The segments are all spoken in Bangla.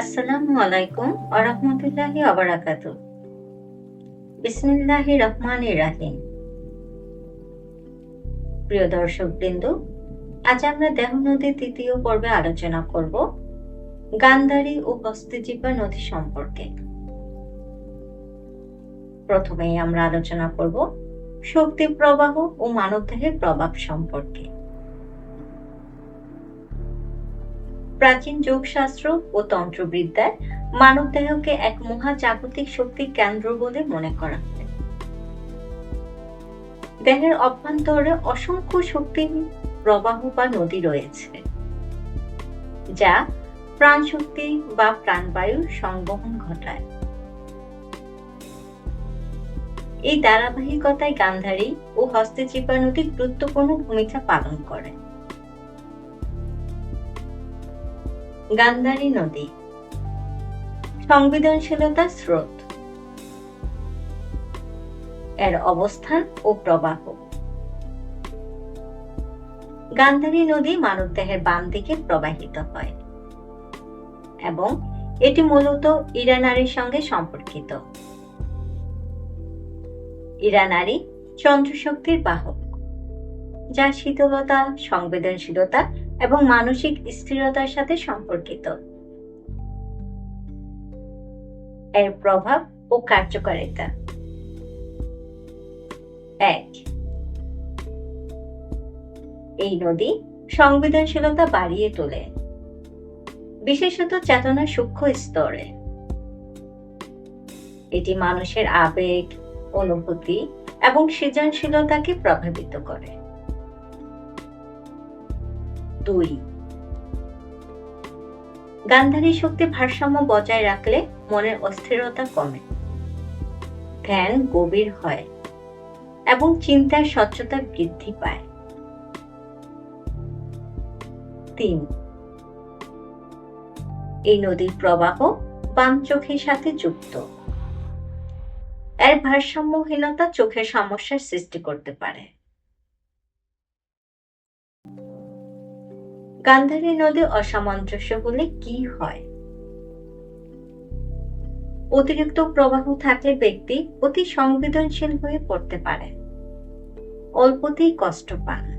আসসালামু আলাইকুম আরহামতুল্লাহি আবরাকাত বিসমিল্লাহি রহমানির রাহিম। প্রিয় দর্শক বৃন্দ, আজ আমরা দেহ নদীর তৃতীয় পর্বে আলোচনা করব গান্ধারী ও হস্তজীবা নদী সম্পর্কে। প্রথমেই আমরা আলোচনা করব শক্তি প্রবাহ ও মানবদেহের প্রভাব সম্পর্কে। প্রাচীন যোগশাস্ত্র ও তন্ত্রবিদ্যায় মানব দেহকে এক মহাজাগতিক শক্তির কেন্দ্র বলে মনে করা হয়। দেহের অভ্যন্তরে অসংখ্য শক্তির প্রবাহ বা নদী রয়েছে, যা প্রাণশক্তি বা প্রাণবায়ু সংবহন ঘটায়। এই ধারাবাহিকতায় গান্ধারী ও হস্তচিপা নদী গুরুত্বপূর্ণ ভূমিকা পালন করে গান্ধারী নদী। সংবেদনশীলতা স্রোত। এর অবস্থান ও প্রবাহ। গান্ধারী নদী মানবদেহের বাম দিকে প্রবাহিত হয় এবং এটি মূলত ইরানারীর সঙ্গে সম্পর্কিত। ইরানারী চন্দ্রশক্তির বাহক, যা শীতলতা, সংবেদনশীলতা এবং মানসিক স্থিরতার সাথে সম্পর্কিত। এর প্রভাব ও কার্যকারিতা। এক। এই নদী সংবেদনশীলতা বাড়িয়ে তোলে। বিশেষত চেতনা সূক্ষ্ম স্তরে। এটি মানুষের আবেগ, অনুভূতি এবং সৃজনশীলতাকে প্রভাবিত করে। দুই। গান্ধারী শক্তি ভারসাম্য বজায় রাখলে মনের অস্থিরতা কমে। ধ্যান গভীর হয় এবং চিন্তার স্বচ্ছতা বৃদ্ধি পায়। তিন। এই নদীর প্রবাহ বাম চোখের সাথে যুক্ত। এর ভারসাম্যহীনতা চোখের সমস্যার সৃষ্টি করতে পারে। গান্ধারী নদী অসামঞ্জস্য হলে কি হয়? অতিরিক্ত প্রবাহ থাকলে ব্যক্তি অতি সংবেদনশীল হয়ে পড়তে পারে। অল্পতেই কষ্ট পান।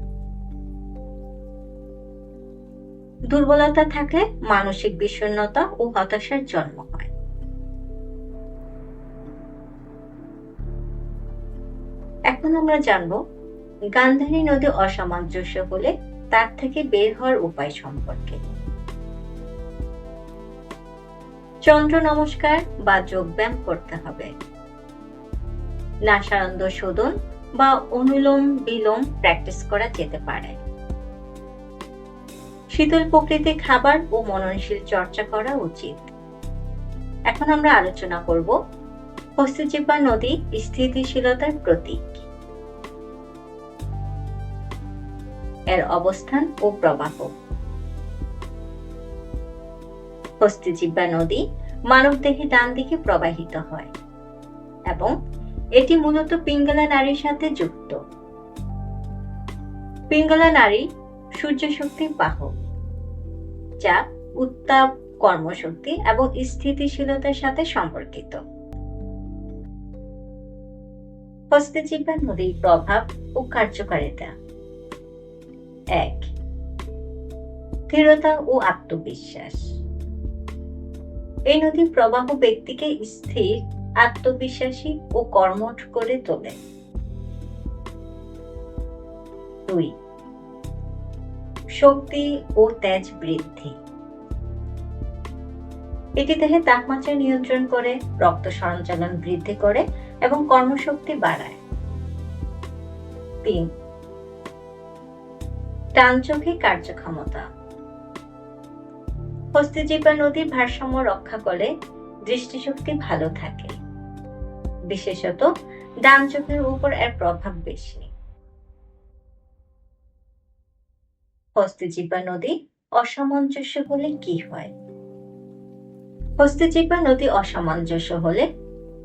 দুর্বলতা থাকলে মানসিক বিষণ্ণতা ও হতাশার জন্ম হয়। এখন আমরা জানব, গান্ধারী নদী অসামঞ্জস্য হলে তার থেকে বের হওয়ার উপায় সম্পর্কে। চন্দ্র নমস্কার বা যোগব্যায়াম করতে হবে। নাসানন্দ শোধন বা অনুলোম বিলোম প্র্যাকটিস করা যেতে পারে। শীতল প্রকৃতি খাবার ও মননশীল চর্চা করা উচিত। এখন আমরা আলোচনা করব হস্তচিপা নদী স্থিতিশীলতার প্রতীক। এর অবস্থান ও প্রবাহ। হস্তিজিব্বা নদী মানবদেহে ডান দিকে প্রবাহিত হয় এবং এটি মূলত পিঙ্গলা নারীর সাথে যুক্ত। পিঙ্গলা নারী সূর্য শক্তির বাহক, যা উত্তাপ, কর্মশক্তি এবং স্থিতিশীলতার সাথে সম্পর্কিত। হস্তজিব্বা নদীর প্রভাব ও কার্যকারিতা এক, স্থিরতা ও আত্মবিশ্বাস। এই নদীর প্রবাহ ব্যক্তিকে স্থির, আত্মবিশ্বাসী ও কর্মঠ করে তোলে। দুই, শক্তি ও তেজ বৃদ্ধি। এটি দেহে তাপমাত্রা নিয়ন্ত্রণ করে, রক্ত সঞ্চালন বৃদ্ধি করে এবং কর্মশক্তি বাড়ায়। তিন ডান চোখে কার্যক্ষমতা। হস্তিজীবা নদীর ভারসাম্য রক্ষা করে দৃষ্টিশক্তি ভালো থাকে। বিশেষত ডান চোখের উপর এর প্রভাব বেশি। হস্তিজীবা নদী অসামঞ্জস্য হলে কি হয়? হস্তিজীবা নদী অসামঞ্জস্য হলে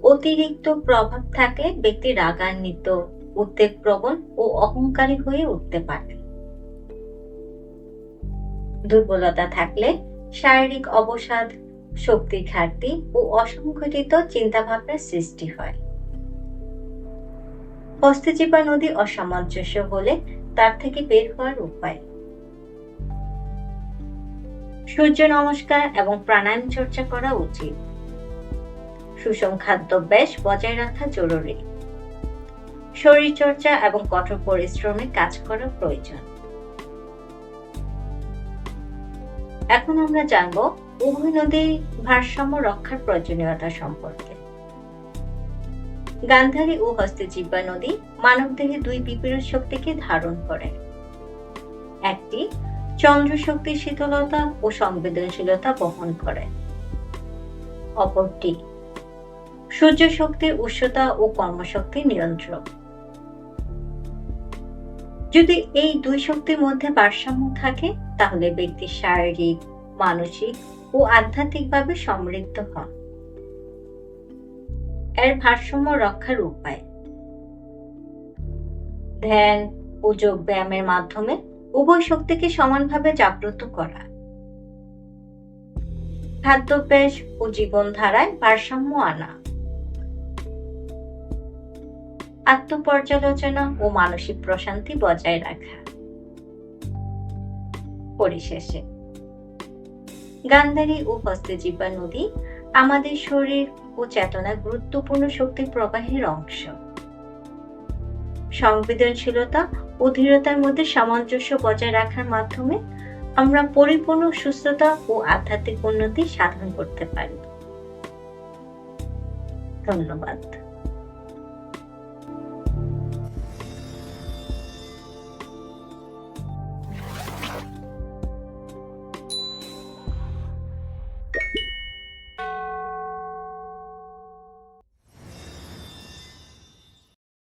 অতিরিক্ত প্রভাব থাকলে ব্যক্তি রাগান্বিত উদ্বেগ প্রবণ ও অহংকারী হয়ে উঠতে পারে। দুর্বলতা থাকলে শারীরিক অবসাদ শক্তির ঘাটতি ও অসংগঠিত চিন্তাভাবনার সৃষ্টি হয়। হস্তজীবা নদী অসামঞ্জস্য হলে তার থেকে বের হওয়ার উপায়। সূর্য নমস্কার এবং প্রাণায়াম চর্চা করা উচিত। সুষম খাদ্যাভ্যাস বজায় রাখা জরুরি। শরীর চর্চা এবং কঠোর পরিশ্রমে কাজ করা প্রয়োজন। এখন আমরা জানব উভয় নদীর ভারসাম্য রক্ষার প্রয়োজনীয়তা সম্পর্কে। গান্ধারী ও হস্তজীবা নদী মানবদেহে দুই বিপরীত শক্তিকে ধারণ করে। একটি চন্দ্র শক্তির শীতলতা ও সংবেদনশীলতা বহন করে। অপরটি সূর্য শক্তির উষ্ণতা ও কর্মশক্তি নিয়ন্ত্রক। যদি এই দুই শক্তির মধ্যে ভারসাম্য থাকে, তাহলে ব্যক্তি শারীরিক, মানসিক ও আধ্যাত্মিকভাবে সমৃদ্ধ হন। এর ভারসাম্য রক্ষার উপায়। ধ্যান ও যোগ ব্যায়ামের মাধ্যমে উভয় শক্তিকে সমানভাবে জাগ্রত করা। খাদ্যাভ্যাস ও জীবনধারায় ভারসাম্য আনা। আত্মপর্যালোচনা ও মানসিক প্রশান্তি বজায় রাখা। পরিশেষে, গান্ধারী ও হস্তজীবা নদী আমাদের শরীর ও চেতনা গুরুত্বপূর্ণ শক্তি প্রবাহের অংশ। সংবেদনশীলতা ও দৃঢ়তার মধ্যে সামঞ্জস্য বজায় রাখার মাধ্যমে আমরা পরিপূর্ণ সুস্থতা ও আধ্যাত্মিক উন্নতি সাধন করতে পারি। ধন্যবাদ।